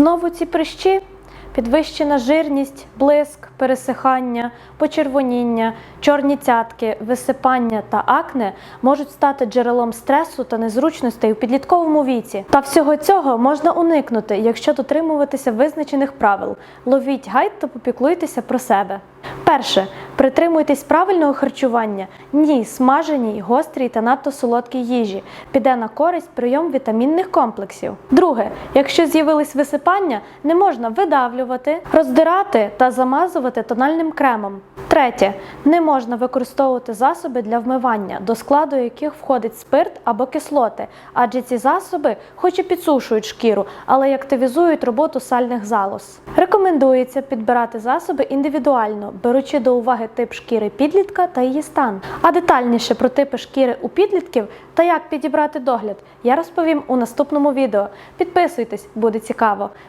Знову ці прищі, підвищена жирність, блиск, пересихання, почервоніння, чорні цятки, висипання та акне можуть стати джерелом стресу та незручностей у підлітковому віці. Та всього цього можна уникнути, якщо дотримуватися визначених правил. Ловіть гайд та попіклуйтеся про себе. Перше. Притримуйтесь правильного харчування. Ні, смаженій, гострій та надто солодкій їжі. Піде на користь прийом вітамінних комплексів. Друге, якщо з'явились висипання, не можна видавлювати, роздирати та замазувати тональним кремом. Третє, не можна використовувати засоби для вмивання, до складу яких входить спирт або кислоти, адже ці засоби, хоч і підсушують шкіру, але й активізують роботу сальних залоз. Рекомендується підбирати засоби індивідуально, беручи до уваги тип шкіри підлітка та її стан. А детальніше про типи шкіри у підлітків та як підібрати догляд, я розповім у наступному відео. Підписуйтесь, буде цікаво.